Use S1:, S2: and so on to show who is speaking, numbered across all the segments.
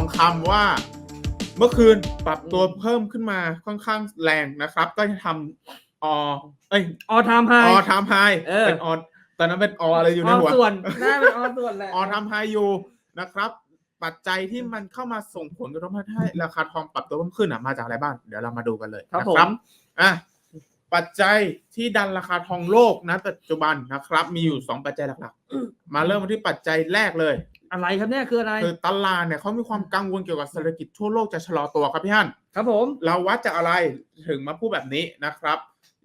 S1: องคำว่าเมื่อคืนปรับตัวเพิ่มขึ้นมาค่อนข้างแรงนะครับ ก็จะทำอเอ้ย
S2: ออทามไฮ
S1: อทำไฮ
S2: เออ
S1: เป็นอตอนนั้นเป็นออะไรอยู่
S2: อ
S1: ใน
S2: อ
S1: หัว
S2: ส่วนน่าเป็นออส่วนแหละ
S1: ออทำไฮอยู่นะครับปัจจัยที่มันเข้ามาส่งผลกระทบให้ราคาทองปรับตัวเพิ่มขึ้นอะมาจากอะไรบ้างเดี๋ยวเรามาดูกันเลย
S2: ครับ
S1: นะ
S2: ผม
S1: อะปัจจัยที่ดันราคาทองโลกนะปัจจุบันนะครับ มีอยู่สองปัจจัยหลักๆ มาเริ่มกันที่ปัจจัยแรกเลย
S2: อะไรครับเนี่ยคืออะไร
S1: คือตลาดเนี่ยเขามีความกังวลเกี่ยวกับเศรษฐกิจทั่วโลกจะชะลอตัวครับพี่ฮั่น
S2: ครับผม
S1: เราวัดจากอะไรถึงมาพูดแบบนี้นะครับ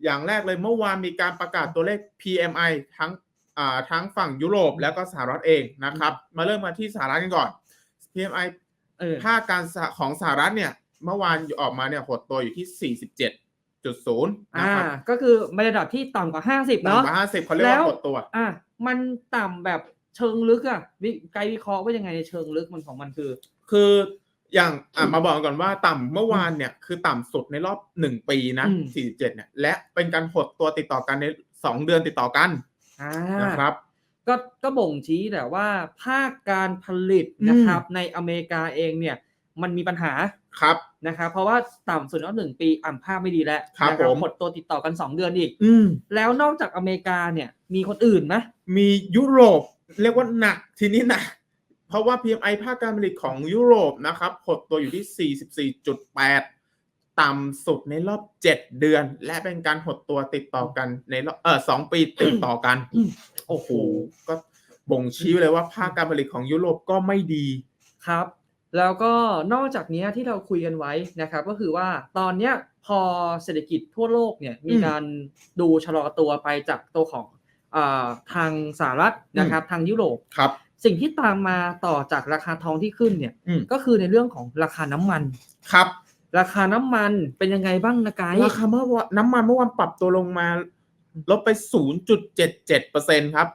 S1: อย่างแรกเลยเมื่อวานมีการประกาศตัวเลข PMI ทั้งอ่าทั้งฝั่งยุโรปแล้วก็สหรัฐเองนะครับ มาเริ่มมาที่สหรัฐกันก่อน PMI
S2: เออ
S1: ภาคการสะของสหรัฐเนี่ย เมื่อวานออกมาเนี่ยหดตัวอยู่ที่ 47.0นะ
S2: อ่า
S1: ครับ
S2: ก็คือในระดับที่ต่ำกว่าห้าสิบ
S1: ต่ำ
S2: เนาะ
S1: กว่า50เขาเรียกว่า
S2: แล้ว
S1: หดตัว
S2: อะมันต่ำแบบ เชิงลึกอะวิไกด์วิเคราะห์ว่ายังไงในเชิงลึกมันของมันคือ
S1: คืออย่างอะมาบอกก่อนว่าต่ำเมื่อวานเนี่ยคือต่ำสุดในรอบหนึ่งปีนะ
S2: อืม
S1: 47เนี่ย และเป็นการหดตัวติดต่อกันในสองเดือนติดต่อกัน
S2: อ่า
S1: นะครับ
S2: ก็ก็บ่งชี้แหละว่าภาคการผลิตนะครับ ในอเมริกาเองเนี่ย มันมีปัญหา
S1: ครับ
S2: นะครับ เพราะว่าต่ำสุดแล้วหนึ่งปีอ่ำภาพไม่ดีแล้ว
S1: ครับ
S2: นะ
S1: ผม
S2: หดตัวติดต่อกันสองเดือนอีก
S1: อืม
S2: แล้วนอกจากอเมริกาเนี่ยมีคนอื่นไหม
S1: มียุโรป เรียกว่าหนักทีนี้หนักเพราะว่า PMI ภาคการผลิตของยุโรปนะครับหดตัวอยู่ที่ 44.8 ต่ำสุดในรอบ 7 เดือน และเป็นการหดตัวติดต่อกันในรอบเออสองปีติดต่อกัน โอ้โห ก็บ่งชี้เลยว่าภาคการผลิตของยุโรปก็ไม่ดี
S2: ครับ แล้วก็นอกจากเนี้ยที่เราคุยกันไว้นะครับ ก็คือว่าตอนเนี้ยพอเศรษฐกิจทั่วโลกเนี่ยมี
S1: อืม
S2: การดูชะลอตัวไปจากตัวของอา ทางสหรัฐนะครับทางยุโรป
S1: ครับ
S2: สิ่งที่ตามมาต่อจากราคาทองที่ขึ้นเนี่ย
S1: อืม
S2: ก็คือในเรื่องของราคาน้ำมัน
S1: ครับ
S2: ราคาน้ำมันเป็นยังไงบ้างนะไกด์
S1: ราคาเมื่อวานน้ำมันเมื่อวานปรับตัวลงมาลบไป 0.77%ครับ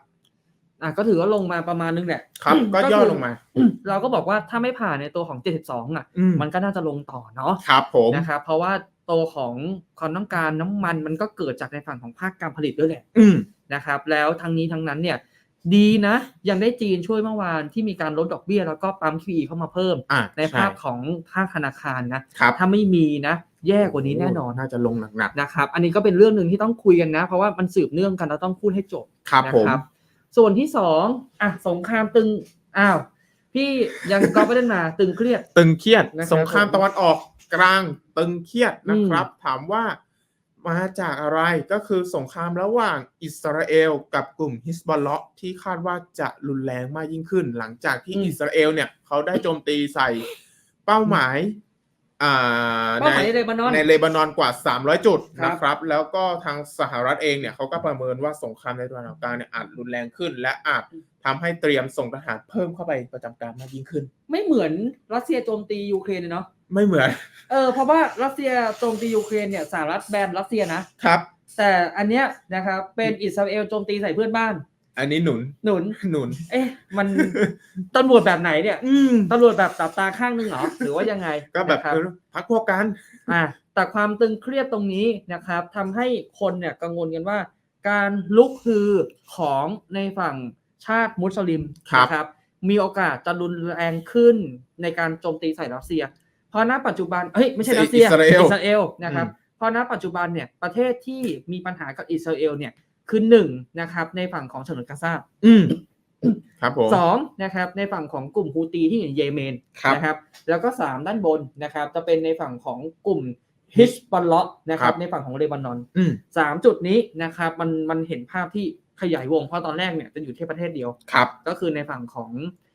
S2: อะก็ถือว่าลงมาประมาณนึงแหละ
S1: ครับ ก็
S2: ก็
S1: ย่อ
S2: คือ
S1: ลงมา
S2: เราก็บอกว่าถ้าไม่ผ่านในตัวของ 72 อะ
S1: อืม
S2: มันก็น่าจะลงต่อเนาะ
S1: ครับผม
S2: นะครับเพราะว่าตัวของความต้องการน้ำมันมันก็เกิดจากในฝั่งของภาคการผลิตด้วยแหละ
S1: อืม
S2: นะครับ แล้วทั้งนี้ทั้งนั้นเนี่ยดีนะ ยังได้จีนช่วยเมื่อวานที่มีการลดดอกเบี้ย แล้วก็ปั๊ม QE เข้ามาเพิ่ม
S1: อ่า
S2: ในภาพของภาคธนาคารนะ
S1: ครับ
S2: ถ้าไม่มีนะแย่กว่านี้แน่นอน
S1: น่าจะลงหนัก
S2: นะครับ อันนี้ก็เป็นเรื่องหนึ่งที่ต้องคุยกันนะ เพราะว่ามันสืบเนื่องกันเราต้องพูดให้จบ
S1: ๆครับ
S2: นะ
S1: ผม
S2: ส่วนที่สองอะสงครามตึงอ้าวพี่ยังก็ไม่ได้มาตึงเครียด
S1: ตึงเครียด
S2: นะครับ
S1: สงคราม
S2: ผม
S1: ตะวันออกกลางตึงเครียดนะครับ ถามว่า มาจากอะไรก็คือสงครามระหว่างอิสราเอลกับกลุ่มฮิสบอลเลาะห์ที่คาดว่าจะรุนแรงมากยิ่งขึ้น หลังจากที่
S2: อืม
S1: อิสราเอลเนี่ยเขาได้โจมตีใส่เป้าหมายอ่า
S2: เป้าหมายในเลบานอน
S1: ในเลบานอนกว่า 300 จุด
S2: ครับ
S1: นะครับ แล้วก็ทางสหรัฐเองเนี่ยเขาก็ประเมินว่าสงครามในตะวันออกกลางเนี่ยอาจรุนแรงขึ้น และอาจทำให้เตรียมส่งทหารเพิ่มเข้าไปประจำการมากยิ่งขึ้น
S2: ไม่เหมือนรัสเซียโจมตียูเครนเลยเนาะ
S1: ไม่เหมือน
S2: เออเพราะว่ารัสเซียโจมตียูเครนเนี่ยสหรัฐแบนรัสเซียนะ
S1: ครับ
S2: แต่อันเนี้ยนะครับเป็นอิสราเอลโจมตีใส่เพื่อนบ้าน
S1: อันนี้หนุน
S2: หนุน
S1: หนุน
S2: เอ๊ะ มันตำรวจแบบไหนเนี่ย
S1: อืม
S2: ตำรวจแบบตับตาข้างนึงเหรอหรือว่ายังไง
S1: ก็แบบ
S2: นะครับ
S1: เออพักพวกกัน
S2: อ่าแต่ความตึงเครียดตรงนี้นะครับทำให้คนเนี่ยกังวลกันว่า การลุกฮือของในฝั่งชาติมุสลิม
S1: ครับ
S2: นะครับ มีโอกาสจะรุนแรงขึ้นในการโจมตีใส่รัสเซียเพราะณปัจจุบันเฮ้ยไม่ใช่รัสเซีย
S1: อิสราเอล
S2: อิสราเอลนะครับ
S1: อืม
S2: เพราะณปัจจุบันเนี่ยประเทศที่มีปัญหากับอิสราเอลเนี่ยคือหนึ่งนะครับ ในฝั่งของฉนวนกาซา
S1: อืมครับผม
S2: สองนะครับ ในฝั่งของกลุ่มฮูตีที่อยู่ในเยเมน
S1: ครับ
S2: นะครับ แล้วก็สามด้านบนนะครับ จะเป็นในฝั่งของกลุ่มฮิชบอลเลาะนะครั
S1: ครับบ
S2: ในฝั่งของเลบานอน
S1: อืม
S2: สามจุดนี้นะครับ มันมันเห็นภาพที่ขยายวงเพราะตอนแรกเนี่ยจะอยู่ที่ประเทศเดียว
S1: ครับ
S2: ก็คือในฝั่งของอ่า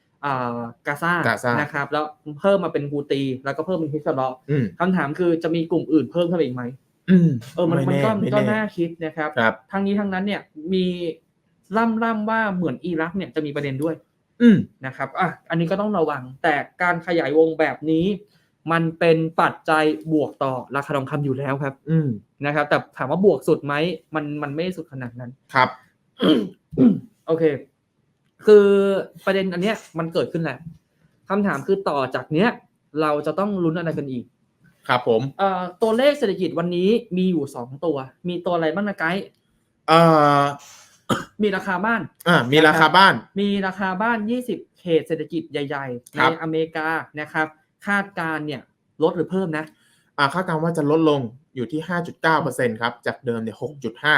S2: กาซากา
S1: ซาน
S2: นะครับ แล้วเพิ่มมาเป็นฮูตี แล้วก็เพิ่มเป็นฮิชบอลเลาะ
S1: อืม
S2: คำถามคือจะมีกลุ่มอื่นเพิ่มเข้าไปอีกไหม
S1: อืม
S2: เออมันมันก็
S1: ไแก็
S2: น่าคิดนะครับ
S1: ครับ
S2: ทั้งนี้ทั้งนั้นเนี่ยมีล่ำล่ำว่าเหมือนอิรักเนี่ยจะมีประเด็นด้วย
S1: อืม
S2: นะครับอะอันนี้ก็ต้องระวัง แต่การขยายวงแบบนี้ มันเป็นปัจจัยบวกต่อราคาทองคำอยู่แล้วครับ
S1: อืม
S2: นะครับ แต่ถามว่าบวกสุดไหมมันมันไม่สุดขนาดนั้น
S1: ครับ
S2: โอเค คือประเด็นอันเนี้ยมันเกิดขึ้นแล้วคำถามคือต่อจากเนี้ย เราจะต้องลุ้นอะไรกันอีก
S1: ครับผม
S2: เอ่อตัวเลขเศรษฐกิจวันนี้มีอยู่สองตัว มีตัวอะไรบ้างนะไกด์
S1: เอ่อ
S2: มีราคาบ้าน
S1: อ่ามีราคาบ้าน
S2: มีราคาบ้าน 20K ขตเศรษฐกิจใหญ่ๆ
S1: ค
S2: ใน
S1: รับ
S2: อเมริกานะครับ คาดการณ์เนี่ยลดหรือเพิ่มนะ
S1: อ่าคาดการณ์ว่าจะลดลงอยู่ที่ 5.9%ครับ จากเดิมเนี่ย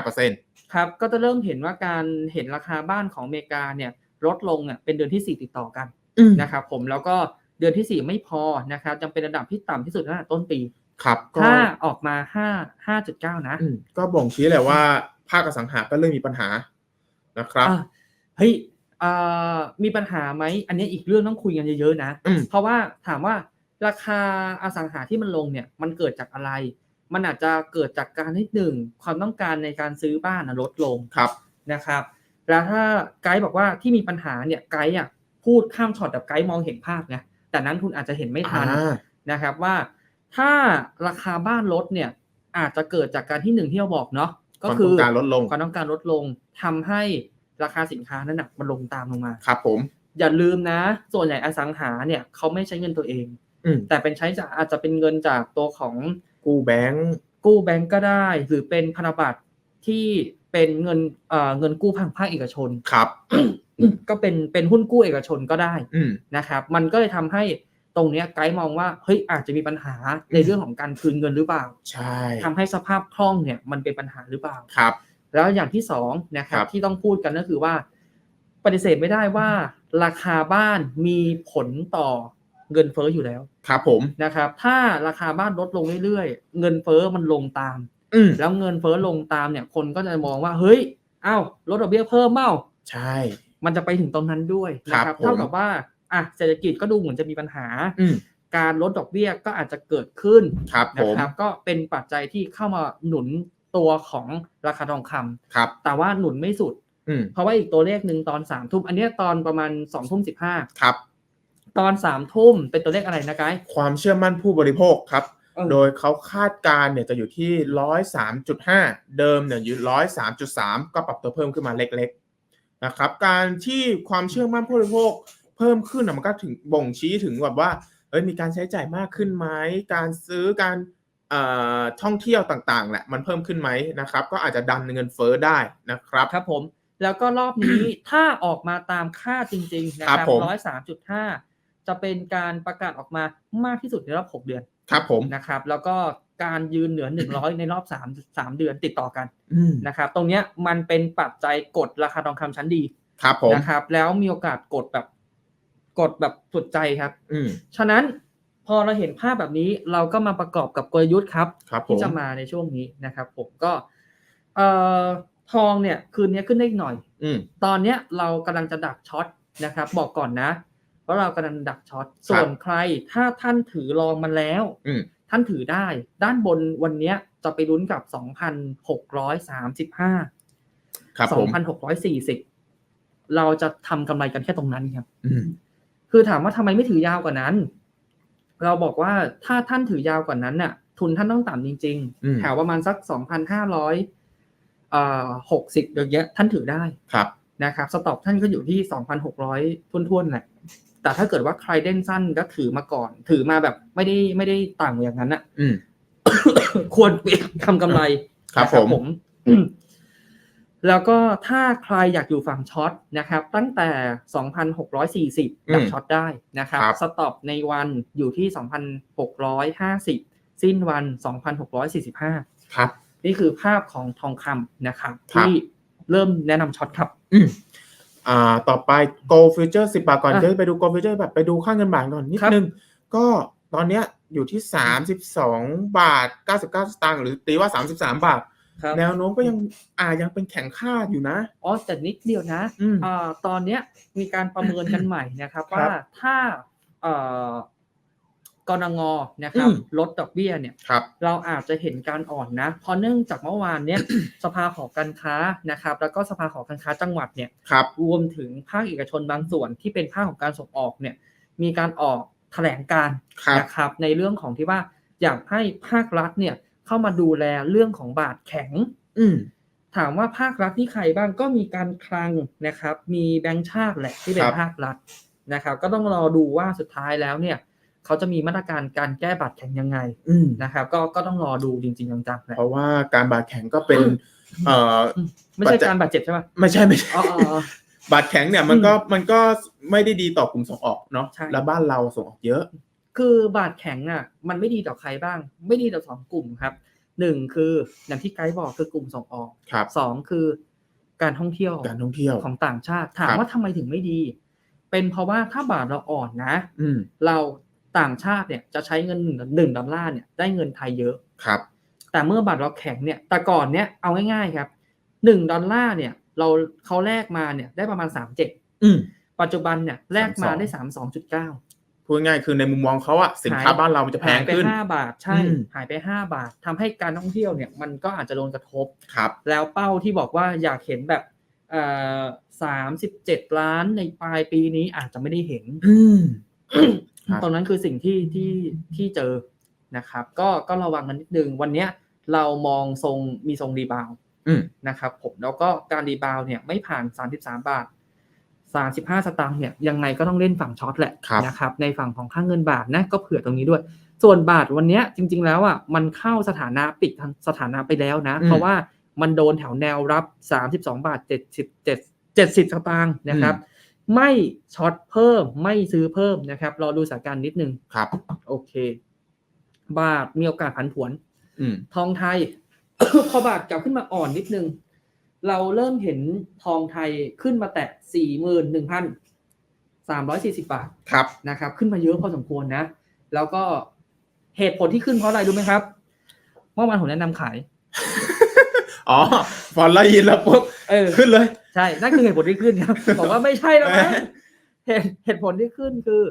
S1: 6.5%
S2: ครับก็จะเริ่มเห็นว่าการเห็นราคาบ้านของอเมริกาเนี่ย ลดลงอะเป็นเดือนที่ 4 ติดต่อกัน
S1: อืม
S2: นะครับผมแล้วก็เดือนที่ 4 ไม่พอนะครับยังเป็นระดับที่ต่ำที่สุดตั้งแต่ต้นปี
S1: ครับก็
S2: ถ้าออกมา5 5.9 นะ
S1: อืมก็บ่งชี้แหละว่าภาคอสังหาก็เริ่มมีปัญหานะครับ
S2: อะเฮ้ยอ่ามีปัญหาไหมอันนี้อีกเรื่องต้องคุยกันเยอะๆนะ
S1: อืม
S2: เพราะว่าถามว่าราคาอสังหาที่มันลงเนี่ยมันเกิดจากอะไร มันอาจจะเกิดจากการที่หนึ่งความต้องการในการซื้อบ้านนะลดลง
S1: ครับ
S2: นะครับ แล้วถ้าไกด์บอกว่าที่มีปัญหาเนี่ยไกด์อะพูดข้ามช็อตแบบไกด์มองเห็นภาพไงแต่นั้นคุณอาจจะเห็นไม่ทัน
S1: อ่า
S2: นะครับว่าถ้าราคาบ้านลดเนี่ยอาจจะเกิดจากการที่หนึ่งที่เราบอกเนาะก็
S1: ความ
S2: คื
S1: ต้
S2: อ
S1: องการลดลง
S2: ความต้องการลดลงทำให้ราคาสินค้านั้นนะมันลงตามลงมา
S1: ครับผม
S2: อย่าลืมนะ ส่วนใหญ่อสังหาเนี่ยเขาไม่ใช้เงินตัวเอง
S1: อืม
S2: แต่เป็นใช้จากอาจจะเป็นเงินจากตัวของ
S1: กู้แบงก์
S2: กู้แบงก์ก็ได้ หรือเป็นพันธบัตรที่ เป็นเงินเอ่อเงินกู้ทางภาคเอกชน
S1: ครับ
S2: ก็เป็นเป็นหุ้นกู้เอกชนก็ได้
S1: อืม
S2: นะครับ มันก็เลยทำให้ตรงเนี้ยไกด์มองว่าเฮ้ยอาจจะมีปัญหาในเรื่องของการคืนเงินหรือเปล่า
S1: ใช่
S2: ทำให้สภาพคล่องเนี่ยมันเป็นปัญหาหรือเปล่า
S1: ครับ
S2: แล้วอย่างที่สองนะครับ
S1: ครับ
S2: ที่ต้องพูดกันก็คือว่า ปฏิเสธไม่ได้ว่าราคาบ้านมีผลต่อเงินเฟ้ออยู่แล้ว
S1: ครับผม
S2: นะครับ ถ้าราคาบ้านลดลงเรื่อยๆ เงินเฟ้อมันลงตาม
S1: อืม
S2: แล้วเงินเฟ้อลงตามเนี่ย คนก็จะมองว่าเฮ้ยอ้าวลดดอกเบี้ยเพิ่มเมา
S1: ใช่
S2: มันจะไปถึงตรงนั้นด้วยนะค
S1: ครั
S2: รั
S1: บบผม
S2: เท่ากับว่าอะเศรษฐกิจก็ดูเหมือนจะมีปัญหา
S1: อืม
S2: การลดดอกเบี้ยก็อาจจะเกิดขึ้น
S1: ครับผ
S2: นะ
S1: ม
S2: ครับ ก็เป็นปัจจัยที่เข้ามาหนุนตัวของราคาทองคำ
S1: ครับ
S2: แต่ว่าหนุนไม่สุด
S1: อืม
S2: เพราะว่าอีกตัวเลขหนึ่งตอนสามทุ่มอันเนี้ยตอนประมาณสองทุ่มสิบห้า
S1: ครับ
S2: ตอนสามทุ่มเป็นตัวเลขอะไรนะไกด์
S1: ความเชื่อมั่นผู้บริโภคครับ
S2: เออ
S1: โดยเขาคาดการณ์เนี่ยจะอยู่ที่ร้อยสามจุดห้าเดิมเนี่ยอยู่ร้อยสามจุดสามก็ปรับตัวเพิ่มขึ้นมาเล็กๆนะครับการที่ความเชื่อมั่นผู้บริโภคเพิ่มขึ้นน่ะมันก็ถึงบ่งชี้ถึงแบบว่าเอ้ยมีการใช้จ่ายมากขึ้นไหมการซื้อการเอ่อท่องเที่ยวต่างๆแหละมันเพิ่มขึ้นไหมนะครับ ก็อาจจะดันเงินเฟ้อได้นะครับ
S2: ครับผมแล้วก็รอบนี้ถ้าออกมาตามค่าจริง ๆ นะค
S1: ครั
S2: รับบ
S1: ผม
S2: ร้อยสามจุดห้าจะเป็นการประกาศออกมามากที่สุดในรอบหกเดือน
S1: ครับผม
S2: นะครับ แล้วก็การยืนเหนือหนึ่งร้อยในรอบสามสามเดือนติดต่อกัน
S1: อืม
S2: นะครับ ตรงเนี้ยมันเป็นปัจจัยกดราคาทองคำชั้นดี
S1: ครับผม
S2: นะครับ แล้วมีโอกาสกดแบบกดแบบสุดใจครับ
S1: อืม
S2: ฉะนั้นพอเราเห็นภาพแบบนี้เราก็มาประกอบกับกลยุทธ์ครับ
S1: ครับผม
S2: ที่จะมาในช่วงนี้นะครับ ผมก็เอ่อทองเนี่ยคืนนี้ขึ้นได้อีกหน่อย
S1: อืม
S2: ตอนเนี้ยเรากำลังจะดักช็อตนะครับ บอกก่อนนะ ว่าเรากำลังดักช็อตส่วนใครถ้าท่านถือรองมันแล้ว
S1: อืม
S2: ท่านถือได้ ด้านบนวันเนี้ยจะไปลุ้นกับ 2,635
S1: ครับผม
S2: 2,640 เราจะทำกำไรกันแค่ตรงนั้นครับ
S1: อืม
S2: คือถามว่าทำไมไม่ถือยาวกว่านั้น เราบอกว่าถ้าท่านถือยาวกว่านั้นน่ะ ทุนท่านต้องต่ำจริง
S1: อืม
S2: ๆแถวประมาณสัก 2,500เอ่อ60อย่างเงี้ยท่านถือได้
S1: ครับ
S2: นะครับสต็อกท่านก็อยู่ที่ 2,600ทุ่นๆแหละแต่ถ้าเกิดว่าใครเล่นสั้นก็ถือมาก่อน ถือมาแบบไม่ได้ไม่ได้ต่างอย่างนั้นน่ะ
S1: อืม
S2: ควรทำกำไร
S1: ครับ
S2: นะ
S1: ผม
S2: อืมแล้วก็ถ้าใครอยากอยู่ฝั่งช็อตนะครับ ตั้งแต่ 2,640ดักช็อตได้นะครับ
S1: ครับ
S2: สต็อปในวันอยู่ที่ 2,650 สิ้นวัน 2,645
S1: ครับ
S2: นี่คือภาพของทองคำนะครับ
S1: ครับ
S2: ที่ เริ่มแนะนำช็อตครับ
S1: อืมอ่าต่อไป gold future 10 บาทก่อน
S2: อะ
S1: เดี๋ยวไปดู gold future แบบไปดูค่าเงินบาทก่อนนิด
S2: ครับ
S1: นึง ก็ตอนเนี้ยอยู่ที่ 32 บาท 99 สตางค์หรือตีว่า 33 บาท
S2: ครับ
S1: แนวโน้มก็ยังอ่ายังเป็นแข็งค่าอยู่นะ
S2: อ๋อ แต่นิดเดียวนะ
S1: อืม
S2: อ่าตอนเนี้ยมีการประเมินกันใหม่นะครับ
S1: ครับ
S2: ว่าถ้าเอ่อ กรงงนะครับ
S1: อืม
S2: ลดดอกเบี้ยเนี่ย
S1: ครับ
S2: เราอาจจะเห็นการอ่อนนะเพราะเนื่องจากเมื่อวานเนี้ยสภาหอการค้านะครับ แล้วก็สภาหอการค้าจังหวัดเนี่ย
S1: ครับ
S2: รวมถึงภาคเอกชนบางส่วนที่เป็นภาคของการส่งออกเนี่ยมีการออกแถลงการณ์
S1: ครับ
S2: นะครับในเรื่องของที่ว่าอยากให้ภาครัฐเนี่ยเข้ามาดูแลเรื่องของบาทแข็ง
S1: อืม
S2: ถามว่าภาครัฐที่ใครบ้างก็มีการคลังนะครับ มีแบงก์ชาติแหละที่เป็
S1: คนรับ
S2: ภาครัฐนะครับ ก็ต้องรอดูว่าสุดท้ายแล้วเนี่ย เขาจะมีมาตรการการแก้บาดแข็งยังไง
S1: อืม
S2: นะครับ ก็ก็ต้องรอดูจริงๆจังๆแหละ
S1: เพราะว่าการบาดแข็งก็เป็น เอ่อ
S2: ไม่ใช่
S1: ปัจจัย
S2: การบาดเจ็บใช่ไหม
S1: ไม่ใช่ไม่ใช่
S2: อ๋ออ๋ออ๋อ
S1: บาทแข็งเนี่ยมันก็มันก็ไม่ได้ดีต่อกลุ่มส่งออกเนาะ
S2: ใช่
S1: แล้วบ้านเราส่งออกเยอะ
S2: คือบาทแข็งอะมันไม่ดีต่อใครบ้าง ไม่ดีต่อสองกลุ่มครับหนึ่งคืออย่างที่ไกด์บอกคือกลุ่มส่งออก
S1: ครับ
S2: สองคือการท่องเที่ยว
S1: การท่องเที่ยว
S2: ของต่างชาติถาม
S1: ครับ
S2: ว่าทำไมถึงไม่ดี เป็นเพราะว่าถ้าบาทเราอ่อนนะ
S1: อืม
S2: เรา ต่างชาติเนี่ยจะใช้เงินหนึ่งดอลลาร์เนี่ยได้เงินไทยเยอะ
S1: ครับ
S2: แต่เมื่อบาทเราแข็งเนี่ยแต่ก่อนเนี่ยเอาง่ายๆครับหนึ่งดอลลาร์เนี่ย เราเขาแลกมาเนี่ยได้ประมาณสามเจ็ด
S1: อืม
S2: ปัจจุบันเนี่ยแลกมา
S1: 32
S2: ได้สามสองจุดเก้า
S1: พูดง่ายๆคือในมุมมองเขาอะสินค้า
S2: หาย
S1: บ้านเรามันจะแพง
S2: หายไป
S1: ขึ้น
S2: ห้าบาทใช่
S1: อืม
S2: หายไปห้าบาททำให้การท่องเที่ยวเนี่ยมันก็อาจจะโดนกระทบ
S1: ครับ
S2: แล้วเป้าที่บอกว่าอยากเห็นแบบเอ่อสามสิบเจ็ดล้านในปลายปีนี้อาจจะไม่ได้เห็น
S1: อืมครับ
S2: ตรงนั้นคือสิ่งที่ที่ที่เจอนะครับ ก็ก็ระวังกันนิดนึงวันเนี้ยเรามองทรงมีทรงรีบาวด์
S1: อืม
S2: นะครับผมแล้วก็การรีบาวด์เนี่ยไม่ผ่าน 33 บาท 35 สตางค์เนี่ยยังไงก็ต้องเล่นฝั่งช็อตแหละ
S1: ครับ
S2: นะครับในฝั่งของค่างเงินบาทนะก็เผื่อตรงนี้ด้วย ส่วนบาทวันเนี้ยจริง ๆ แล้วอะมันเข้าสถานะปิดสถานะไปแล้วนะ เพราะว่ามันโดนแถวแนวรับ 32 บาท70 70 สตางค์นะครับ ไม่ช็อตเพิ่มไม่ซื้อเพิ่มนะครับ รอดูสถานการณ์นิดนึง
S1: ครับ
S2: โอเค บาทมีโอกาสผันผวน
S1: อืม
S2: ทองไทย พอบาทกลับขึ้นมาอ่อนนิดนึง เราเริ่มเห็นทองไทยขึ้นมาแตะสี่หมื่นหนึ่งพันสามร้อยสี่สิบาท
S1: ครับ
S2: นะครับ ขึ้นมาเยอะพอสมควรนะ แล้วก็เหตุผลที่ขึ้นเพราะอะไรรู้ไหมครับเมื่อวานผมแนะนำขาย
S1: อ๋อพอไล่ยินแล้วปุ๊บ
S2: เออ
S1: ขึ้นเลย
S2: ใช่ นั่นคือเหตุผลที่ขึ้นครับบอกว่าไม่ใช่แล้วนะเหตุเหตุผลที่ขึ้นคือ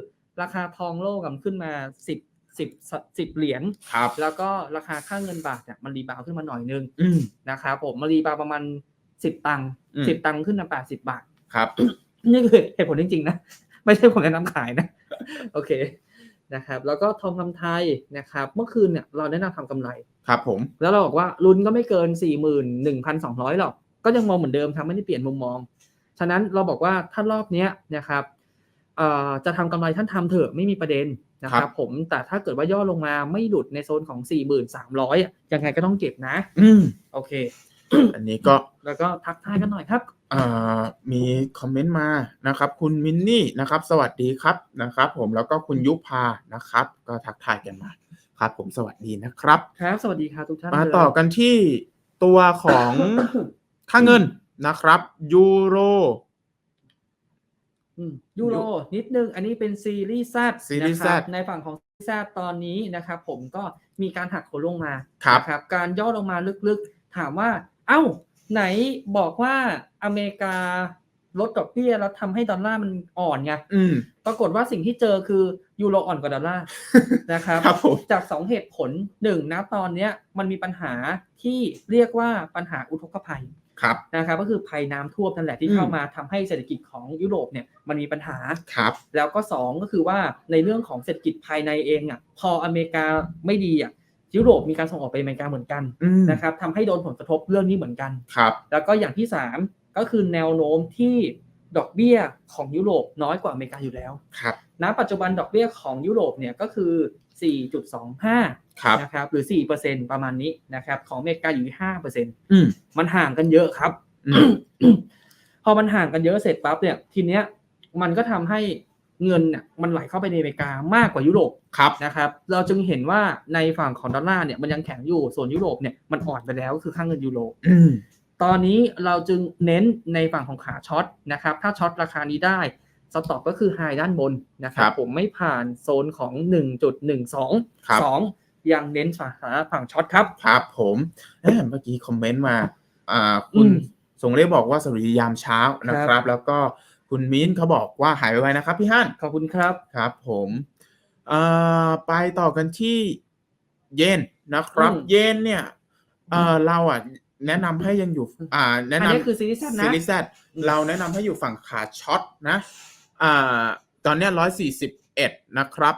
S2: ราคาทองโลกอะมันขึ้นมาสิบสิบสิบเหรียญ
S1: ครับ
S2: แล้วก็ราคาค่าเงินบาทเนี่ยมันรีบาวด์ขึ้นมาหน่อยนึง
S1: อืม
S2: นะครับผมมันรีบาวด์ประมาณสิบตังค์
S1: อืม
S2: สิบตังค์ขึ้นมาแปดสิบาท
S1: ครับ
S2: นี่คือเหตุผลจริงๆนะไม่ใช่ผมแนะนำขายนะ โอเคนะครับ แล้วก็ทองคำไทยนะครับ เมื่อคืนเนี่ยเราแนะนำทำกำไร
S1: ครับ ผม
S2: แล้วเราบอกว่าลุ้นก็ไม่เกินสี่หมื่นหนึ่งพันสองร้อยหรอก ก็ยังมองเหมือนเดิมทำไม่ได้เปลี่ยนมุมมอง ฉะนั้นเราบอกว่าถ้ารอบเนี้ยนะครับเอ่อจะทำกำไรท่านทำเถอะไม่มีประเด็นนะครับผมแต่ถ้าเกิดว่าย่อลงมาไม่หลุดในโซนของสี่หมื่นสามร้อยยังไงก็ต้องเก็บนะ
S1: อืม
S2: โอเค
S1: อันนี้ก็
S2: แล้วก็ทักทายกันหน่อยครับ
S1: อ่ามีคอมเมนต์มานะครับ คุณมินนี่นะครับ สวัสดีครับนะครับ ผมแล้วก็คุณยุพานะครับ ก็ทักทายกันมาครับ ผมสวัสดีนะครับ
S2: ครับ สวัสดีครับทุกท่าน
S1: มา
S2: เลย
S1: ต่อกันที่ตัวของ ค่าเงินนะครับ ยูโร
S2: อืมยูโรนิดนึง อันนี้เป็นซีรีส์แซด
S1: ซีรีส์
S2: นะครับ
S1: Z
S2: ในฝั่งของซีรีส์แซดตอนนี้นะครับผมก็มีการหักโหลงมา
S1: ครับ
S2: นะครับการย่อลงมาลึกๆ ถามว่า เอ้า ไหนบอกว่าอเมริกาลดดอกเบี้ยแล้วทำให้ดอลลาร์มันอ่อนไง
S1: อืม
S2: ปรากฏว่าสิ่งที่เจอคือยูโรอ่อนกว่าดอลลาร์ นะครับ
S1: ครับผม
S2: จากสองเหตุผลหนึ่งนะตอนเนี้ยมันมีปัญหาที่เรียกว่าปัญหาอุทกภัย
S1: ครับ
S2: นะครับก็คือภัยน้ำท่วมนั่นแหละที่
S1: อืม
S2: เข้ามาทำให้เศรษฐกิจของยุโรปเนี่ยมันมีปัญหา
S1: ครับ
S2: แล้วก็สองก็คือว่าในเรื่องของเศรษฐกิจภายในเองอะพออเมริกาไม่ดีอะยุโรปมีการส่งออกไปอเมริกาเหมือนกัน
S1: อืม
S2: นะครับทำให้โดนผลกระทบเรื่องนี้เหมือนกัน
S1: ครับ
S2: แล้วก็อย่างที่สามก็คือแนวโน้มที่ ดอกเบี้ยของยุโรปน้อยกว่าอเมริกาอยู่แล้ว
S1: ครับ
S2: ณปัจจุบันดอกเบี้ยของยุโรปเนี่ยก็คือ 4.25
S1: ครับ
S2: นะครับ หรือ 4%ประมาณนี้นะครับ ของอเมริกาอยู่ที่5%
S1: อืม
S2: มันห่างกันเยอะครับ
S1: อืม
S2: พอมันห่างกันเยอะเสร็จปั๊บเนี่ย ทีเนี้ยมันก็ทำให้เงินเนี่ยมันไหลเข้าไปในอเมริกามากกว่ายุโรป
S1: ครับ
S2: นะครับ เราจึงเห็นว่าในฝั่งของดอลลาร์เนี่ยมันยังแข็งอยู่ ส่วนยุโรปเนี่ยมันอ่อนไปแล้วคือค่าเงินยูโร
S1: อืม
S2: ตอนนี้เราจึงเน้นในฝั่งของขาช็อตนะครับ ถ้าช็อตราคานี้ได้สต็อปก็คือไฮด้านบนนะครั
S1: ครับบ
S2: ผมไม่ผ่านโซนของ 1.12
S1: ครับ
S2: 2ยังเน้นฝั่งฝั่งช็อตครับ
S1: ครับผมเอ้ยเมื่อกี้คอมเมนต์มาอ่าคุณ
S2: อืม
S1: สงเรียบอกว่าสวัสดียามเช้านะค
S2: ครั
S1: รับ
S2: บ
S1: แล้วก็คุณมิ้นเขาบอกว่าหายไปไวๆนะครับพี่ฮั่น
S2: ขอบคุณครับ
S1: ครับ ผมอ่าไปต่อกันที่เยนนะครับ
S2: อืม
S1: เยนเนี่ยเอ่อเราอะ แนะนำให้ยังอยู่ อ่า แนะ
S2: อัน
S1: นำ
S2: นี้คือซีรีส์แซดนะ
S1: ซีรีส์ Z เราแนะนำให้อยู่ฝั่งขาช็อตนะ อ่า ตอนเนี้ร้อยสี่สิบเอ็ดนะครับ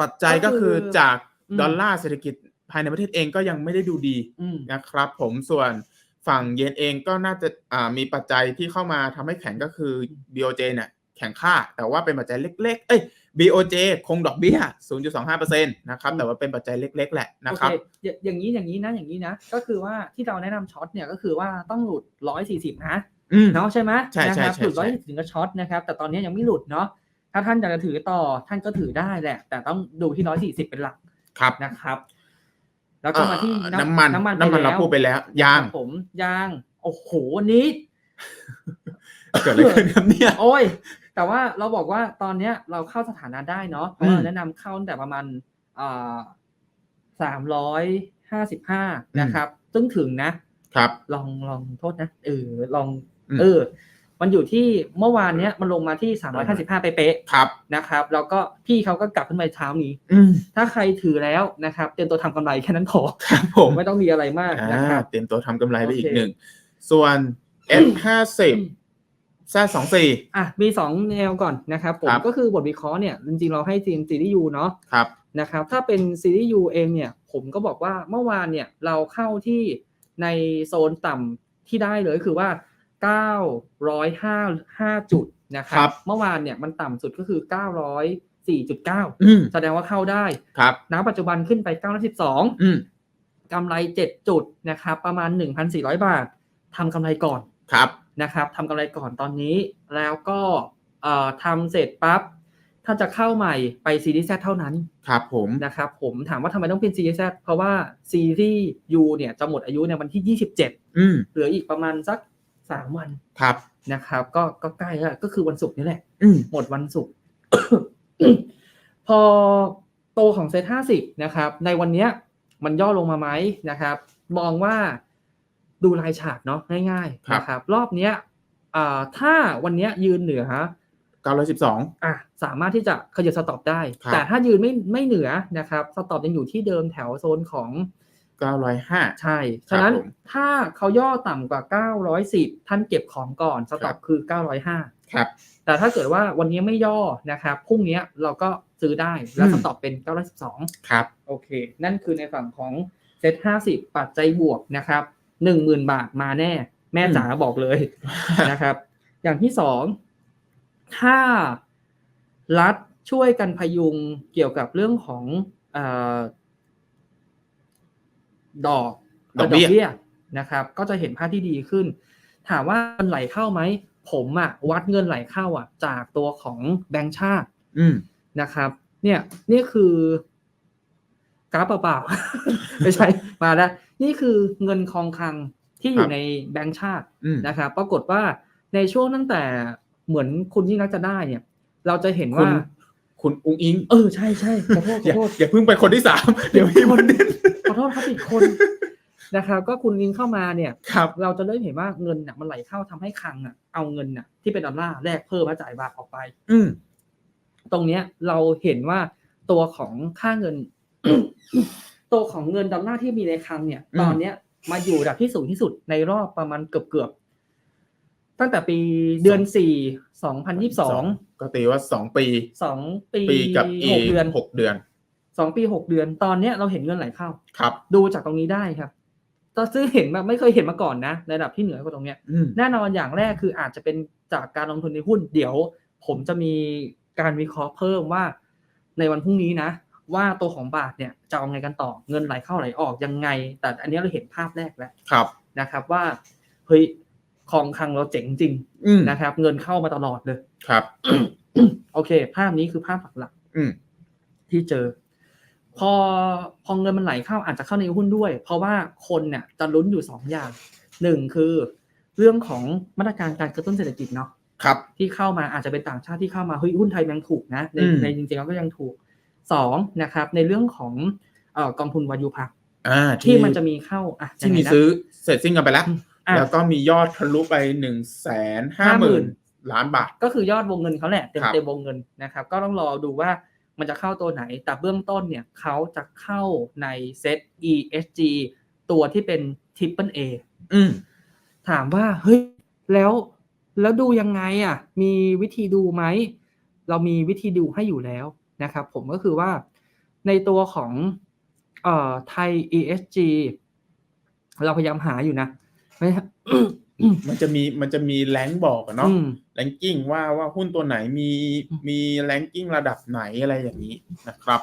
S1: ปัจจัยก็คือจาก
S2: อืม
S1: ดอลลาร์เศรษฐกิจภายในประเทศเองก็ยังไม่ได้ดูดี
S2: อืม
S1: นะครับ ผมส่วนฝั่งเยนเองก็น่าจะอ่ามีปัจจัยที่เข้ามาทำให้แข็งก็คือ BOJ เนี่ยแข็งค่า แต่ว่าเป็นปัจจัยเล็ก ๆ เอ้ย BOJ คงดอกเบี้ย 0.25%นะครับ แต่ว่าเป็นปัจจัยเล็ก ๆ แหละนะ
S2: โอ
S1: ครับ
S2: เคอย่าอย่างนี้ อย่างนี้นะ อย่างนี้นะ ก็คือว่าที่เราแนะนำช็อตเนี่ยก็คือว่าต้องหลุด 140 นะ
S1: อืม
S2: เนาะใช่ไหม
S1: ใช่ใช่
S2: นะครับ
S1: ใช่
S2: หลุดร้อย
S1: ใช่
S2: ถึงก็ช็อตนะครับ แต่ตอนนี้ยังไม่หลุดเนาะ ถ้าท่านอยากจะถือต่อท่านก็ถือได้แหละ แต่ต้องดูที่ร้อยสี่สิบเป็นหลัก
S1: ครับ
S2: นะครับ แล้วก็มาที่
S1: เอ่อน้ำมัน
S2: น้ำมัน
S1: น้ำมันเรา
S2: แล้ว
S1: พูดไปแล้ว ยาง
S2: ครับผม ยาง โอ้โหวันนี้
S1: เกิดอะไรขึ้นครับเนี่ย
S2: โอ้ย แต่ว่าเราบอกว่าตอนเนี้ยเราเข้าสถานะได้เนาะเพราะ
S1: อืม
S2: เราแนะนำเข้าตั้งแต่ประมาณสามร้อยห้าสิบห้านะครับซึ่งถึงนะ
S1: ครับ
S2: ลองลองโทษนะเออลอง
S1: อืม
S2: เออ มันอยู่ที่เมื่อวานเนี้ยมันลงมาที่สามร้อยห้าสิบห้าเป๊ะ
S1: ครับ
S2: ๆนะครับ แล้วก็พี่เขาก็กลับขึ้นมาเช้านี้
S1: อืม
S2: ถ้าใครถือแล้วนะครับ เตรียมตัวทำกำไรแค่นั้นพอ
S1: ครับผม
S2: ไม่ต้องมีอะไรมาก
S1: อ่า
S2: นะครับ
S1: เตรียมตัวทำกำไรไปอีก
S2: โอเค
S1: หนึ่งส่วน F ห้าสิบ แซสองสี่
S2: อะมีสองแนวก่อนนะครับผม
S1: ครับ
S2: ก็คือบทวิเคราะห์เนี่ยจริงๆเราให้ทีมซีรีส์ยูเนาะ
S1: ครับ
S2: นะครับถ้าเป็นซีรีส์ยูเองเนี่ยผมก็บอกว่าเมื่อวานเนี่ยเราเข้าที่ในโซนต่ำที่ได้เลยคือว่า 905 จุดนะค
S1: ครั
S2: รับ เมื่อวานเนี่ยมันต่ำสุดก็คือ 904.9
S1: อืม
S2: แสดงว่าเข้าได้
S1: ครับ
S2: ณปัจจุบันขึ้นไป 912
S1: อืม
S2: กำไร 7 จุดนะครับประมาณ 1,400 บาททำกำไรก่อน
S1: ครับ
S2: นะครับทำกำไรก่อนตอนนี้แล้วก็เอ่อทำเสร็จปั๊บถ้าจะเข้าใหม่ไปซีรีส์ Z เท่านั้น
S1: ครับผม
S2: นะครับผมถามว่าทำไมต้องเป็นซีรีส์ Z เพราะว่าซีรีส์ U เนี่ยจะหมดอายุในวันที่ 27
S1: อืม
S2: เหลืออีกประมาณสัก 3 วัน
S1: ครับ
S2: นะครับ ก็ก็ใกล้แล้วก็คือวันศุกร์นี่แหละ
S1: อืม
S2: หมดวันศุกร์พอโตของเซตห้าสิบนะครับ ในวันเนี้ยมันย่อลงมาไหมนะครับ มองว่า ดูลายฉากเนาะง่ายๆนะครับ รอบเนี้ยอ่าถ้าวันเนี้ยยืนเหนือ
S1: เก้าร้อยสิบสอง
S2: อะสามารถที่จะขยับสต็อปได้
S1: ครับ
S2: แต่ถ้ายืนไม่ไม่เหนือนะครับสต็อปยังอยู่ที่เดิมแถวโซนของ
S1: เก้าร้อยห้า
S2: ใช่ ฉะนั้น
S1: ผม
S2: ถ้าเขาย่อต่ำกว่า 910 ท่านเก็บของก่อนสต็อปคือ 905
S1: ครับ
S2: แต่ถ้าเกิดว่าวันนี้ไม่ย่อนะครับพรุ่งนี้เราก็ซื้อได้แล้ว
S1: อืม
S2: สต็อปเป็น 912
S1: ครับ
S2: โอเค นั่นคือในฝั่งของเซ็ต50 ปัจจัยบวกนะครับ 10,000บาทมาแน่ แม่
S1: อืม
S2: จ๋าบอกเลยนะครับ อย่างที่สองถ้ารัฐช่วยกันพยุงเกี่ยวกับเรื่องของเออดอก
S1: ดอกเบี้ย
S2: นะครับ ก็จะเห็นภาพที่ดีขึ้น ถามว่ามันไหลเข้าไหมผมอะวัดเงินไหลเข้าอะจากตัวของแบงก์ชาติ
S1: อืม
S2: นะครับ เนี่ย นี่คือกราฟเปล่าๆไม่ใช่มาแล้ว นี่คือเงินคองคลังที่อ
S1: ครั
S2: ยู่
S1: บ
S2: ในแบงก์ชาติ
S1: อืม
S2: นะครับปรากฏว่าในช่วงตั้งแต่เหมือนคุณยิ่งรักษณ์จะได้เนี่ย เราจะเห็น
S1: คุ
S2: ว่า
S1: ณคุณอุ้งอิง
S2: เออใช่ใช่ขอโทษข
S1: อย่า
S2: อโทษ
S1: อย่าเพิ่งไปคนที่สามเดี๋ยวมีประเด็น
S2: ขอโทษครับผิดคนนะครับก็คุณลิงเข้ามาเนี่ย
S1: ครับ
S2: เราจะได้เห็นว่าเงินน่ะมันไหลเข้าทำให้คลังอะเอาเงินน่ะที่เป็นดอลลาร์แลกเพิ่มมาจ่ายบาทออกไป
S1: อืม
S2: ตรงเนี้ยเราเห็นว่าตัวของค่าเงิน ตัวของเงินดอลลาร์ที่มีในคลังเนี่ย
S1: อืม
S2: ตอนเนี้ยมาอยู่ระดับที่สูงที่สุดในรอบประมาณเกือบเกือบๆตั้งแต่ปีเดือนสี่สองพันยี่สิบสอง
S1: ก็ตีว่าสองปี
S2: สองปี
S1: ปีกับอี
S2: หกเดือน
S1: หกเดือน
S2: สองปีหกเดือน ตอนเนี้ยเราเห็นเงินไหลเข้า
S1: ครับ
S2: ดูจากตรงนี้ได้ครับตอนซึ่งเห็นมาไม่เคยเห็นมาก่อนนะในระดับที่เหนือกว่าตรงเนี้ย
S1: อืม
S2: แน่นอนอย่างแรกคืออาจจะเป็นจากการลงทุนในหุ้น เดี๋ยว ผมจะมีการวิเคราะห์เพิ่มว่า ในวันพรุ่งนี้นะ ว่าตัวของบาทเนี่ยจะเอาไงกันต่อเงินไหลเข้าไหลออกยังไง แต่อันนี้เราเห็นภาพแรกแล้ว
S1: ครับ
S2: นะครับ ว่าเฮ้ยคลองคลังเราเจ๋งจริง
S1: อืม
S2: นะครับ เงินเข้ามาตลอดเลย
S1: ครับ
S2: โอเค ภาพนี้คือภาพหลัก
S1: อืม
S2: ๆที่เจอ พอพอเงินมันไหลเข้าอาจจะเข้าในหุ้นด้วย เพราะว่าคนเนี่ยจะลุ้นอยู่สองอย่างหนึ่งคือเรื่องของมาตรการการกระตุ้นเศรษฐกิจเนาะ
S1: ครับ
S2: ที่เข้ามาอาจจะเป็นต่างชาติที่เข้ามาเฮ้ยหุ้นไทยยังถูกนะใน
S1: อืม
S2: ในจริงๆแล้วก็ยังถูก สองนะครับในเรื่องของเอ่อกองทุนวายุพัก
S1: อ่า
S2: ที่มันจะมีเข้าอะ
S1: ที่มี
S2: ยังไงนะ
S1: ซื้อเสร็จสิ้นกันไปแล้ว
S2: อะ
S1: แล้วก็มียอดทะลุไปหนึ่งแสนห้าหมื่นล้านบาท
S2: ก็คือยอดวงเงินเขาแหละเต็ม
S1: ครับ
S2: เต็มวงเงินนะครับ ก็ต้องรอดูว่ามันจะเข้าตัวไหน แต่เบื้องต้นเนี่ยเขาจะเข้าในเซต ESG ตัวที่เป็น Triple A
S1: อืม
S2: ถามว่า เฮ้ย แล้วแล้วดูยังไงอะ มีวิธีดูไหม เรามีวิธีดูให้อยู่แล้ว นะครับผมก็คือว่าในตัวของเอ่อไทย ESG เราพยายามหาอยู่นะไม่
S1: มันจะมีมันจะมีแรงค์บอกอะเนาะ
S2: อืม
S1: แรงกิ้งว่าว่าหุ้นตัวไหนมี
S2: อืม
S1: มีแรงกิ้งระดับไหนอะไรอย่างนี้นะครับ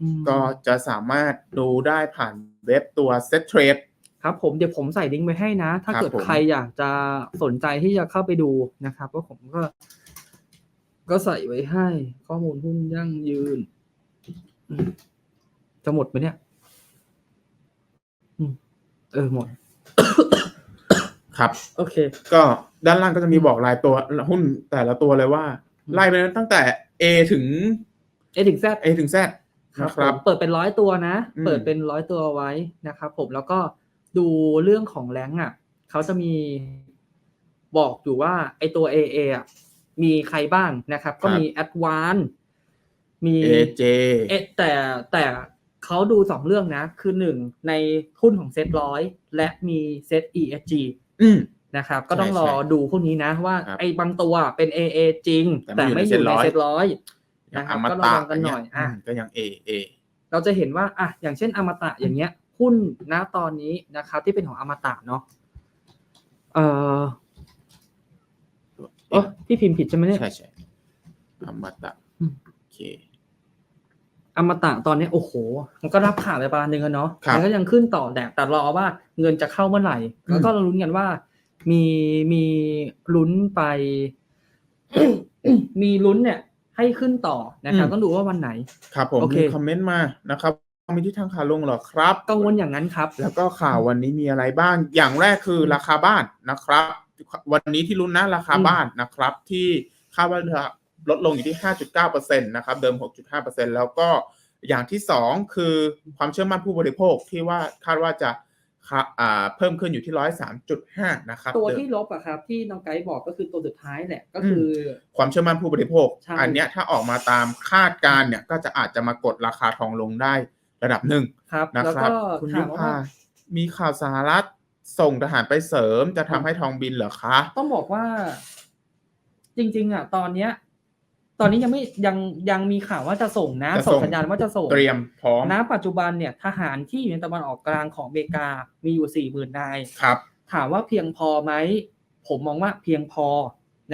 S2: อืม
S1: ก็จะสามารถดูได้ผ่านเว็บตัว Set Trade
S2: ครับผมเดี๋ยวผมใส่ลิงก์ไว้ให้นะ ถ้า
S1: ครับ
S2: เกิด
S1: ผม
S2: ใครอยากจะสนใจที่จะเข้าไปดูนะครับก็ผมก็ ก็ใส่ไว้ให้ ข้อมูลหุ้นยั่งยืนอืมจะหมดไหมเนี่ยอืมเออหมด
S1: ครับ
S2: โอเค
S1: ก็ด้านล่างก็จะมีบอกรายตัวหุ้นแต่ละตัวเลยว่า
S2: อืม
S1: ไล่ไปตั้งแต่ A ถึง
S2: เอถึงแซ
S1: A ถึง Z
S2: ครับ
S1: นะครับ
S2: ผมเปิดเป็นร้อยตัวนะ
S1: อืม
S2: เปิดเป็นร้อยตัวไว้นะครับผมแล้วก็ดูเรื่องของแรงค์อะ เขาจะมีบอกอยู่ว่า ไอตัว AA อะ มีใครบ้างนะครับ ก็มี Advance มี
S1: AJ
S2: เอะแต่แต่เขาดูสองเรื่องนะ คือหนึ่งในหุ้นของเซ็ตร้อยและมีเซ็ต ESG
S1: อืม
S2: นะครับ ก็ต้อง
S1: ใช่
S2: รอ
S1: ใช่
S2: ดูพวกนี้นะว่า
S1: ครับ
S2: ไอ้บางตัวเป็น AA จริง
S1: แต่
S2: แต่
S1: ไม่
S2: ไม่
S1: อ
S2: อยู่ยู่
S1: ใน
S2: ใน
S1: เซ็
S2: เซ็
S1: ต
S2: ต
S1: ร้
S2: ร้
S1: อ
S2: อยย
S1: อย่าง
S2: นะค
S1: อ
S2: รับ
S1: ม
S2: ก็ระ
S1: ตะ
S2: วังกันหน่อย
S1: ม
S2: อะ
S1: ก็ยัง A A
S2: เราจะเห็นว่าอะอย่างเช่นอมตะอย่างเงี้ยหุ้นณตอนนี้นะครับ ที่เป็นของอมตะเนาะเอ่อ เออพี่พิมพ์ผิดใช่ไหมเนี่ย
S1: ใช่ใช่อมตะ
S2: อืม
S1: โอเค
S2: อมตะตอนนี้โอ้โห มันก็รับข่าวไปประมาณนึงแล้วเนาะ
S1: ครับ
S2: มันก็ยังขึ้นต่อแต่แต่รอว่าเงินจะเข้าเมื่อไหร่
S1: อืม
S2: แล้วก็ลุ้นกันว่า มีมีลุ้นไป มีลุ้นเนี่ย ให้ขึ้นต่อนะครับต้องดูว่าวันไหน
S1: ครับผม
S2: โอเค
S1: มีคอมเมนต์มานะครับมีที่ทางขาลงเหรอครับ
S2: กังวลอย่างนั้นครับ
S1: แล้วก็ข่าววันนี้มีอะไรบ้าง อย่างแรกคือราคาบ้านนะครับ วันนี้ที่ลุ้นนะราคา
S2: อืม
S1: บ้านนะครับ ที่คาดว่าจะลดลงอยู่ที่ 5.9%นะครับเดิม 6.5%แล้วก็อย่างที่สองคือความเชื่อมั่นผู้บริโภคที่ว่าคาดว่าจะค่ะอ่าเพิ่มขึ้นอยู่ที่103.5นะครับ
S2: ตัว
S1: เดิม
S2: ที่ลบอะครับที่น้องไกด์บอกก็คือตัวสุดท้ายแหละก็คืออ
S1: ความเชื่อมั่นผู้บริโภค
S2: ใช่
S1: อันเนี้ยถ้าออกมาตามคาดการณ์เนี่ยก็จะอาจจะมากดราคาทองลงได้ระดับหนึ่ง
S2: ครับ
S1: นะ
S2: แล้ว
S1: ครั
S2: ก็
S1: บคุณ
S2: ถา
S1: ยุ
S2: ม
S1: พา
S2: ว่า
S1: มีข่าวสหรัฐ ส่งทหารไปเสริมจะทำให้ทองบินเหรอคะ
S2: ต้องบอกว่า จริง ๆ อะ ตอนเนี้ย ตอนนี้ยังไม่ยังยังมีข่าวว่าจะส่งนะ
S1: จะส่
S2: ส่
S1: ง
S2: งสัญญาณว่าจะส่ง
S1: เตรียมพร้อม
S2: ณปัจจุบันเนี่ย ทหารที่อยู่ในตะวันออกกลางของอเมริกามีอยู่สี่หมื่นนาย
S1: ครับ
S2: ถามว่าเพียงพอไหม ผมมองว่าเพียงพอ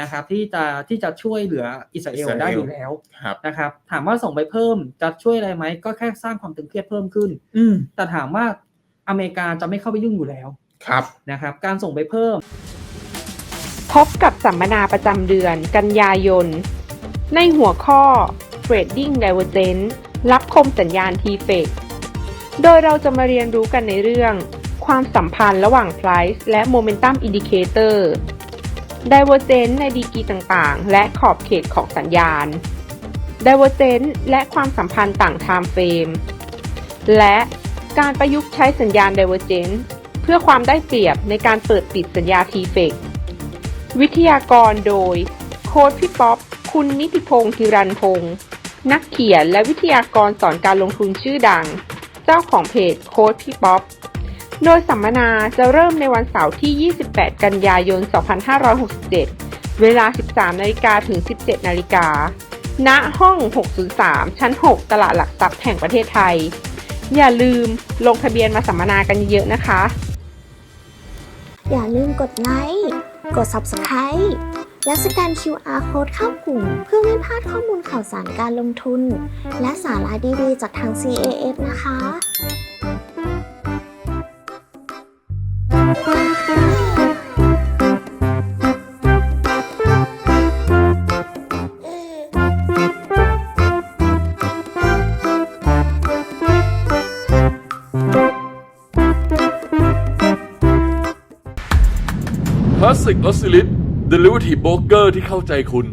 S2: นะครับ ที่จะที่จะช่วยเหลืออิสราเอล
S1: อิสราเอล
S2: ได้อยู่แล้ว
S1: ครับ
S2: นะครับ ถามว่าส่งไปเพิ่มจะช่วยอะไรไหมก็แค่สร้างความตึงเครียดเพิ่มขึ้น
S1: อืม
S2: แต่ถามว่าอเมริกาจะไม่เข้าไปยุ่งอยู่แล้ว
S1: ครับ
S2: นะครับ การส่งไปเพิ่ม
S3: พบกับสัมมนาประจำเดือน กันยายน ในหัวข้อ Trading Divergence รับคมสัญญาณ t f e c โดยเราจะมาเรียนรู้กันในเรื่อง ความสัมพันธ์ระหว่าง Price และ Momentum Indicator Divergence ในดีกรีต่างๆ และขอบเขตของสัญญาณ Divergence และความสัมพันธ์ต่าง Time Frame และการประยุกต์ใช้สัญญาณ Divergence เพื่อความได้เปรียบในการเปิดปิดสัญญา t f e c วิทยากรโดย โค้ดพี่ป๊อป คุณนิติพงศ์ธิรันพงศ์นักเขียนและวิทยากรสอนการลงทุนชื่อดัง เจ้าของเพจโค้ดพี่ป๊อป โดยสัมมนาจะเริ่มในวันเสาร์ที่ 28 กันยายน 2567 เวลา 13นาฬิกาถึง 17นาฬิกาณห้อง 603 ชั้น 6 ตลาดหลักทรัพย์แห่งประเทศไทย อย่าลืมลงทะเบียนมาสัมมนากันเยอะนะคะ
S4: อย่าลืมกดไลค์กด Subscribe และสแกน QR Code เข้ากลุ่ม เพื่อไม่พลาดข้อมูลข่าวสารการลงทุน และสาระดีๆ จากทาง CAF นะคะ
S5: คลอสซิลิสเดลิเวอรี่โบรกเกอร์ที่เข้าใจคุณ